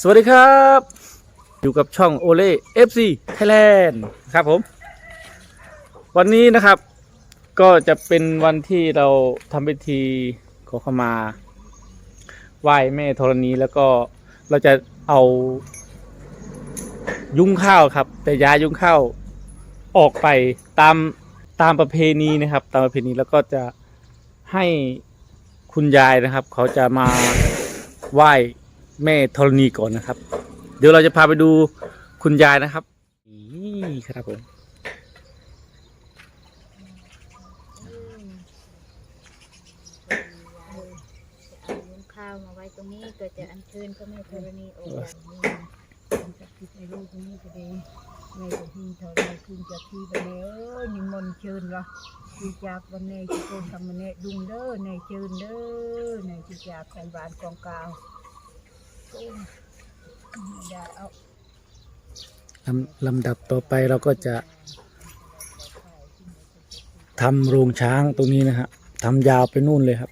สวัสดีครับ อยู่กับช่องโอเล่ FC Thailand ครับผม วันนี้นะครับ ก็จะเป็นวันที่เราทำพิธีขอขมาไหว้แม่ธรณีแล้วก็เราจะเอายุ้งข้าวครับ แต่ย้ายยุ้งข้าวออกไปตามตามประเพณีนะครับ ตามประเพณีแล้วก็จะให้คุณยายนะครับ เขาจะมาไหว้ แม่ธรณีก่อนนะครับ เดี๋ยวเราจะพาไปดูคุณยายนะครับนี่ครับผมเอายุ้งข้าวมาไว้ตรงนี้ก็จะอัญเชิญพระแม่ธรณีองค์อย่างนี้มันจะคิดในรูปตรงนี้ก็ดีในจะที่เท่าไรคุณจะที่ไปเลยเอ้ยนิมนต์เชิญละที่จากวันนี้ที่โกนทำมันเนี่ยดุงเด้อในเชิญเด้อในที่จากของบ้านกองกาว ลำลำดับต่อไปเราก็จะทำโรงช้างตรงนี้นะฮะทำยาวไปนู่นเลยครับ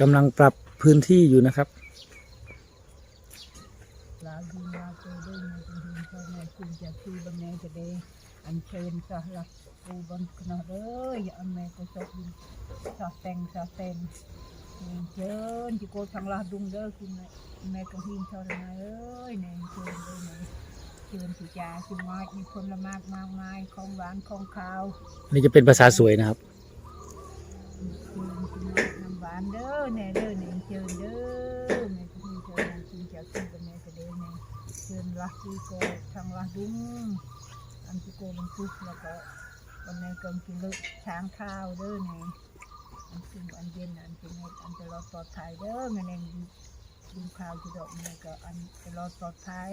กำลังปรับพื้นที่อยู่นะครับอันเชิญสลัก ปูบนขนาดเอ้ยอันแม่ก็ชอบยินสอดแต่งสอดแต่งเชิญที่โกทางลาดุงเด้อคุณแม่กระหินเท่าไรเอ้ยเนี่ยเชิญเลยเนี่ยเชิญสิจ่าสิมามีคนละมากมากมายของหวานของข้าวนี่จะเป็นภาษาสวยนะครับเชิญสิมาน้ำหวานเด้อแน่เด้อเนี่ยเชิญเด้อแม่กระหินเชิญนะคุณจะขึ้นกับแม่กระเด้อเนี่ยเชิญลาที่โกทางลาดุงอันที่โกลงทุกแล้วก็ วันนี้ก็กินลือช้างข้าวเด้อเนี่อันซึ่งอันเย็นอันเป็นอันจะรอดปลอดภัยเด้อแม่เองดูข่าวที่ดอกนี่ก็อันจะรอดปลอดภัย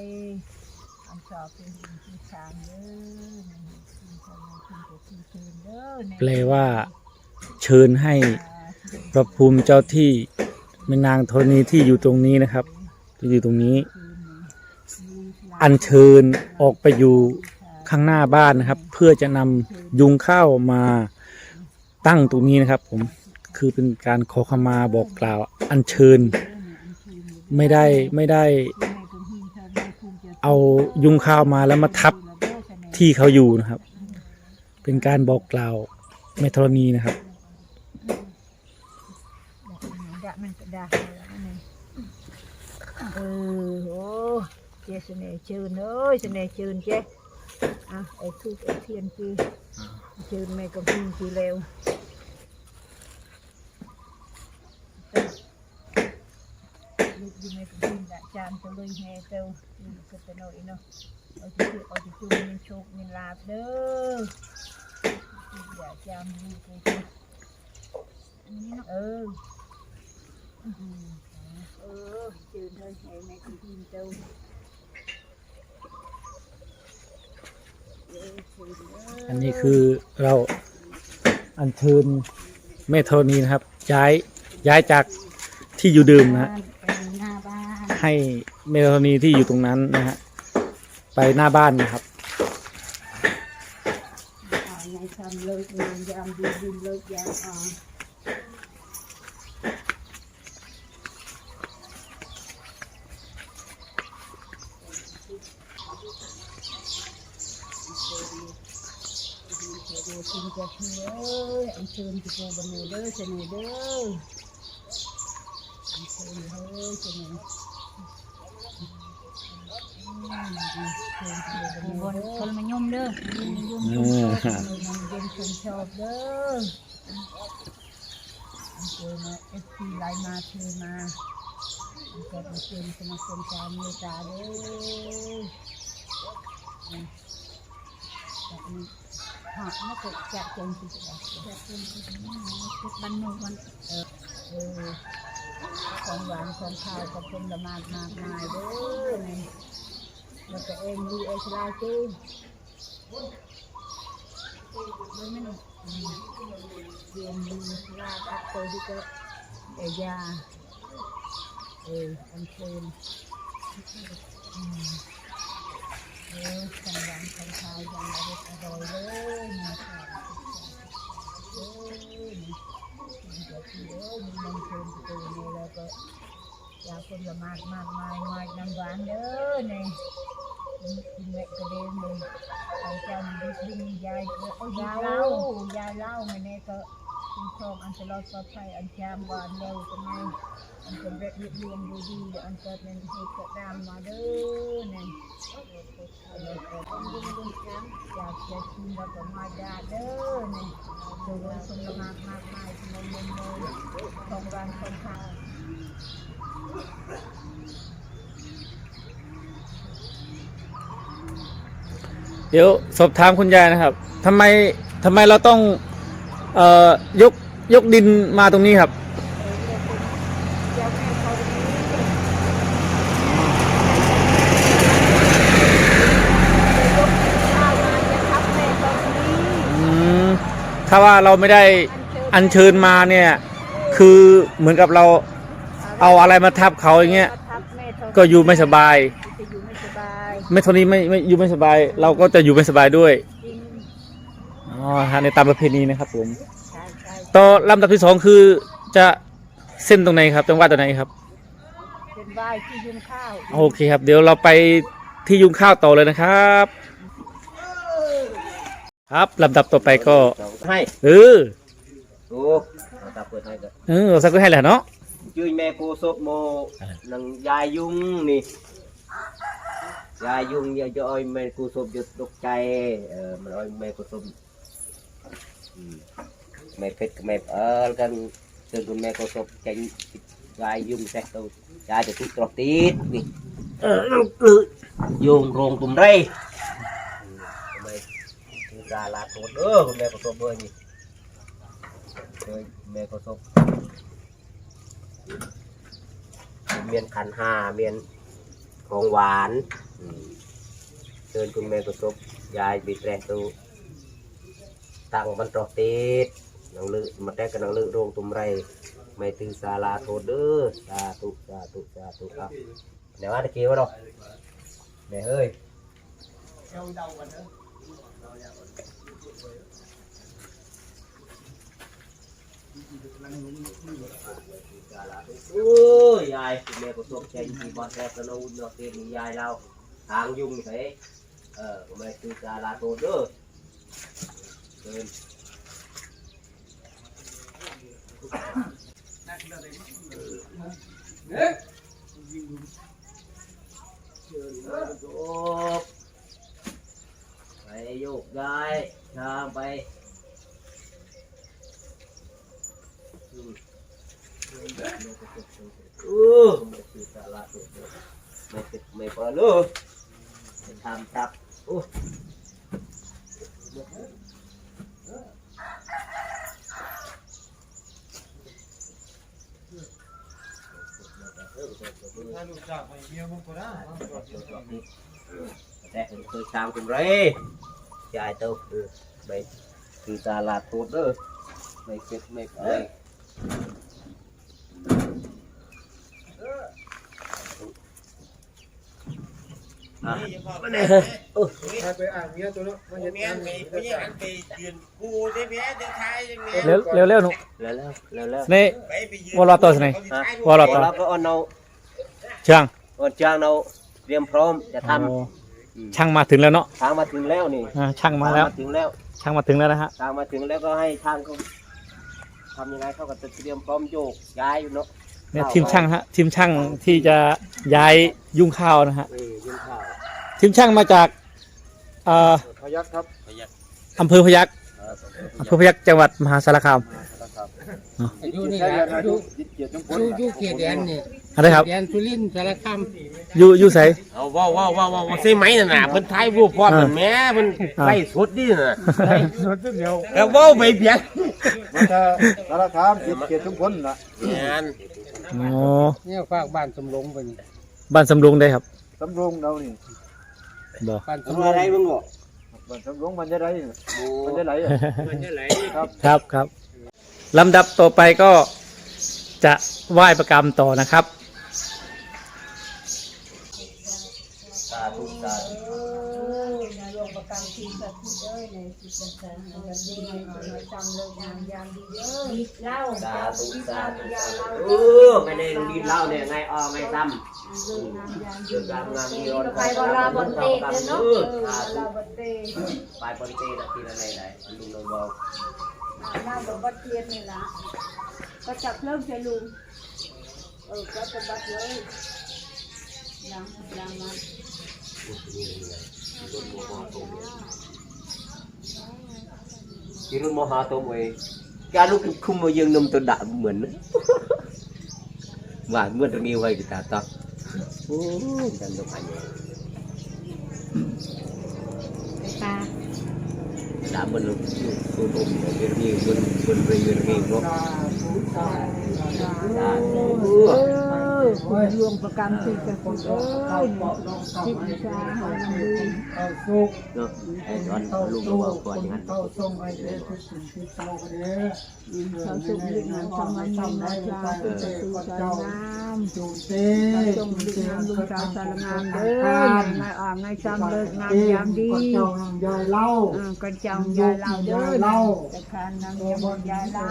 อันสอบเป็นสิ่งที่ทางเด้อแม่คุณพ่อแม่คุณจะที่เชิญเด้อแปลว่าเชิญให้พระภูมิเจ้าที่แม่นางธรณีที่อยู่ตรงนี้นะครับที่อยู่ตรงนี้ อัญเชิญออกไปอยู่ ข้างหน้าบ้านนะครับ เพื่อจะนำยุงข้าวมาตั้งตรงนี้นะครับ ผมคือเป็นการขอขมาบอกกล่าวอัญเชิญ ไม่ได้ไม่ได้ เอายุงข้าวมาแล้วมาทับที่เขาอยู่นะครับ เป็นการบอกกล่าวแม่ธรณีนะครับเออโอ้เจสเนเชิญเอ้ยสเนเชิญเจ อะไอ้ทูกไอ้เทียนคือเชิญแม่กับพี่คือเร็วลูกอยู่ในพื้นละจานจะเลยแห่เต้าลูกก็จะน้อยเนาะเอาจะคือเอาจะจุ่มมีโชคมีลาบเด้ออย่าจามลูกเลยอันนี้เนาะเออเออจืดเลยแห่ในพื้นเต้า อันนี้คือเราอัญเชิญแม่ธรณีนะครับ ย้ายย้ายจากที่อยู่เดิมนะฮะหน้าบ้านให้แม่ธรณีที่อยู่ตรงนั้นนะฮะไปหน้าบ้านนะครับอ่าในทำเลิกงานยามดีดินเลิกยามอ่อน เดี๋ยวคุณจะเชื่อเอ้ยอันเชิญที่โกบันเนเด้อเสนเด้ออันเชิญเฮ้ยเสนบนคนมายมเด้อยุ่มยุ่มชอบเย็นคนชอบเด้อเจอมาเอฟซีไลน์มาเทมาก็มาเชิญสมาคมชาวเมตตาเด้อ หากไม่เกิดจากจนสิจะจากจนสิจะไม่ทุกบันโนวันเออเออของหวานของข้าวกับผลไม้มากมายเด้อนี่แล้วก็เองดูเอชลาเจ้ไม่ไม่เรียนดูลาตัดตัวที่ก็เอยาเอออันเชิญ เออสังวันสังขายยังอร่อยอร่อยเลยนะคะเออคุณเจ้าที่เด้อมีนำเชิญประตูนี้แล้วก็อยากคนละมากมากมายมายน้ำหวานเด้อเนี่ยกินแม่กระเด็นเลยเอาเจ้าดิบดินยายก็เอายาเล่ายาเล่าไงเนี่ยก็ คุ้มครองอันตลอดปลอดภัยอันจามหวานเร็วกันไงอันเป็นเร็จเรียบเรียงดูดีอันเกิดเป็นเหตุเกิดดามมาเด้อเนี่ยอยากจะกินแล้วก็มาดาเด้อเนี่ดูว่าสมมากมากมายสมมติเลยของร้านของข้าวเดี๋ยวสอบถามคุณยายนะครับทำไมทำไมเราต้อง เอ่อยกยกดินมาตรงนี้ครับ อืมถ้าว่าเราไม่ได้อัญเชิญมาเนี่ย คือเหมือนกับเราเอาอะไรมาทับเขาอย่างเงี้ย ก็อยู่ไม่สบายจะอยู่ไม่สบายไม่เท่านี้ไม่ไม่อยู่ไม่สบาย เราก็จะอยู่ไม่สบายด้วย จริงอ๋อฮะในตามประเพณีนะครับผมใช่ใช่ต่อลำดับที่สองคือจะเส้นตรงไหนครับจังหวัดตรงไหนครับ เป็นใบายที่ยุงข้าวโอเคครับ เดี๋ยวเราไปที่ยุงข้าวต่อเลยนะครับ ครับลำดับต่อไปก็ให้เออโอ้เอาตาเปิดให้ก็เออสักก็ให้แหละเนาะชื่อแม่โกศพโมนังยายยุงนี่ยายยุงอย่าจะเอ้อยแม่โกศพจะตกใจเออมันเอ้อยแม่โกศพ อืมแม่เพชรกับแม่เออกันเจอคุณแม่โกศพใจยายยุงแท้ตัวยายจะทุกตรอกติดนี่เออนั่งกือโยงโรงตุ่มไรอืมทำไมถึงกาลาโทษเออคุณแม่โกศพเบอร์นี่เออแม่โกศพเมียนขันห้าเมียนของหวานอืมเชิญคุณแม่ประสบยายบีแตรตู ตังบรรทอติดนังลือมาแตกกันนังลือโรงตุมไรไม่ตือสาลาโทษเด้อสาธุสาธุสาธุครับเดี๋ยวว่าตะกี้ว่าดอกเดี๋ยวเฮ้ยโอ้ยยายแม่ประสบใจที่บ้านแท้กระนูนเนาะเต็มยายเราทางยุ่งเถอะเออไม่ตือสาลาโทษเด้อ เชิญโยกไปโยกได้ทางไปอืมเออไม่คือสาระตัวเดียวไม่ติดไม่พอลยไม่ทำทับโอ้ แต่ผมเคยตามคุณไรยายเต้าเออไม่คือสาระตัวเด้อไม่เก็บไม่ไปอะมาเนี่ยเออไปอ่านเมียตัวเนาะมันจะเมียนไปไปยังหันไปยืนกูได้เมียเดินทายยังเมียเร็วเร็วเร็วหนุแล้วแล้วแล้วแล้วนี่ไปไปยืนวอลลอตตัวสิไหนวอลลอตเราก็เอาเรา ช่างเอาจ้างเราเตรียมพร้อมจะทโอ้ำอืมช่างมาถึงแล้วเนาะทางมาถึงแล้วนี่อ่าช่างมาแล้ว ทงถึงแล้วช่างมาถึงแล้วนะฮะ ทางมาถึงแล้วก็ให้ทางเขาทำยังไงเขาก็จะเตรียมพร้อมโยกย้ายอยู่เนาะเนี่ยทีมช่างฮะทีมช่างที่จะย้ายยุงข้าวนะฮะเออยุ่งข้าวทีมช่างมาจากเอ่อพยักครับอำเภอพยัคฆ์เอออำเภอพยัคฆ์จังหวัดมหาสารคาม อยู่นี่ใช่ละครับอยู่เกียรติทุกคนอยู่อยู่เขตแดนนี่อะไรครับ แดนสุรินทร์สารคามอยู่อยู่ไส เอาว้าวว้าวว้าวว้าวใช่ไหมน่ะนะเพิ่นทายรูปพ่อเหมือนแม่เพิ่นอ่า ไล่สุดดิน่ะส่วนเดียวแล้วว้าวไปเพียงมันจะสารคามเกียรติทุกคนนะแม่นอ๋อเนี่ยฝากบ้านสำโรงไปนี่บ้านสำรุงได้ครับสำโรงเรานี่บ่บ้านทำสำโรงอะไรมึงบอกบ้านสำโรงมันจะไรมันจะไหลอะมันจะไหลครับครับครับ ลำดับต่อไปก็จะไหว้ประกรรมต่อนะครับสาธุสาธุเออนาลงประกันทีสัตว์เด้อยในจิตใจของเราดีเราจำเลิกงานยามดีเด้อเล่าสาเจ้าธุสาธุเออไม่ได้ดินเหล้าเนี่ยไงออไงซ้ำเดืองาวงามดีรอนไปบลาบนเตะเนาะเออลเตะไปบนเตะทีละไหนไหนลุงลงบอก หน้าบนบัดเทียนนี่ละก็จับเริ่มใช้ลุงเออก็จะบัดเลยยังยังมาที่รุ่นมหาตัวเองการลุกคุมมายังนมตัวดาเหมือนว่าเมื่อตรงนี้ไว้กีตาตักโอ้ดันลงอันนี้ต ดามันลงตัวอมเรื่องนี้บนบนเองนี้เนาะดาเออคุณรวมประกันสิกับคุณเอ้ยจิตวิชาหาลำดูเข้าสุกเนาะไอ้ตอนเข้าลุงสุบอกกก่อนคนอย่างนั้นเข้าทรงไอเดียทุกสิ่งที่เข้าเด้อเขาสุขลึกน้ำสมันมีนาชาเป็นประตูสายน้ำจูเต้จงลึกน้ำลุงชาวสารงามเด้อในอ่างในซ้ำเลิกงามยามดีเจ้าน้องยายเล่าก็จังยายเล่าเด้อแต่คานนางยามยายเล่า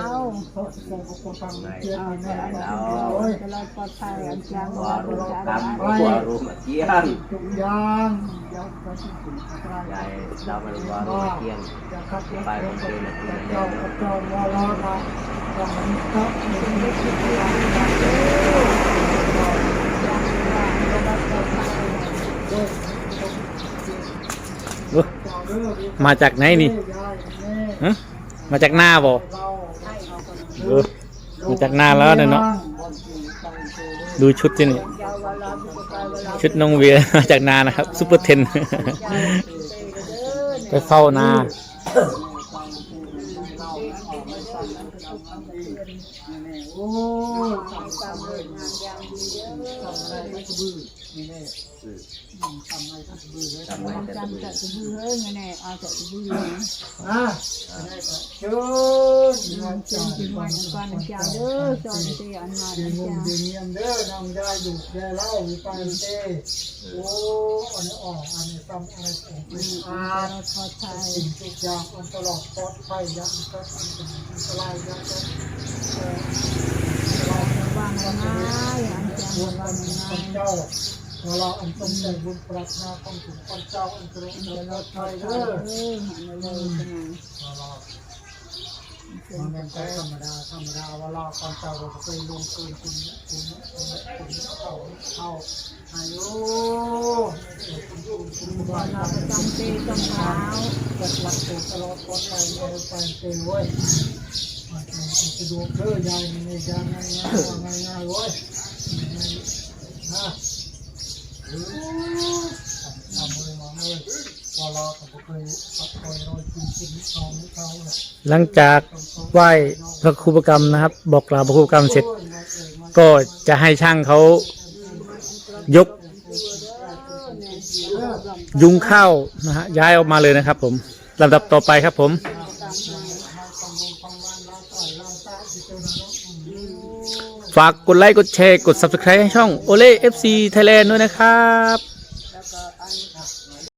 เขาส่งคนฟังเทียนอ่าไปแต่แม่อันเรานี้โอ้ยจะลอยปลอดภัยวารู้กรรมวารู้เที่ยงทุกอย่างยาวไปที่ถึงอัตรายยายเรามันว่ารู้เที่ยงจะขับรถไปบนเตนะทีละไหนเจ้าเนาะกับเจ้าวาลาละต้องมันครับมันไม่คิดว่าโอ้มาจากไหนนี่มาจากหน้าบ่มาจากหน้าแล้วเนาะ ดูชุดที่นี่ยาววาลาบุกไปวาลาชุดน้องเวียมาจากนานะครับซุปเปอร์เทน ไปเฝ้านา โอ้ยทำตามเลิกงานยามดีเด้อทำอะไรไม่กระบือนี่แน่ทำอะไรไม่กระบือเลยทำไมแต่จำตัวแต่ตะบือเฮ้ยแน่เอาแต่ตะบือนะนะเชิญงานเชิญที่วันก่อนเจ้าเด้อสอนเตียนมาดีเจ้างดีเงียมเด้อนำได้อยู่แย่เล่าอยู่ไปเต้โอ้อันนี้ออกอันนี้ทำอะไรของเป็นอาเราขอไทยสิ่งทุกอย่างอันตลอดปลอดภัยยังก็อันเป็นอันตรายยังก็เอ่อวางง่ายอันจังบุญวาอังนง่ายเจ้าเวลาอันสมใจบุญปรารถนาของถึงพระเจ้าอันกรุณาเราไทยเอเด้ออเออหันมาเลยเป็นไงมันเป็นใจธรรมดาธรรมดาเวลาก่อนเจ้าเราก็เคยลงคืนคุณคุณคุณคุณเข้าเข้าอายุคุณคุณคุณว่า เราประจำเตจำเท้าจัดหลักตัวตลอดปลอดภัยในไปเต็มเว้ยสะดวกเด้อยายในยายง่ายง่ายง่ายเว้ยนะทำเลยมาเลยพอเราก็เคยปักคอยรอยกินกินทองให้เขาหลังจากไหว้พระครูประกรรมนะครับ บอกกล่าวพระครูประกรรมเสร็จ ก็จะให้ช่างเขายก ยุงข้าวนะฮะย้ายออกมาเลยนะครับผมลำดับต่อไปครับผมฝากกดไลค์ กดแชร์ กด subscribe ให้ช่อง o l e FC Thailand ด้วยนะครับ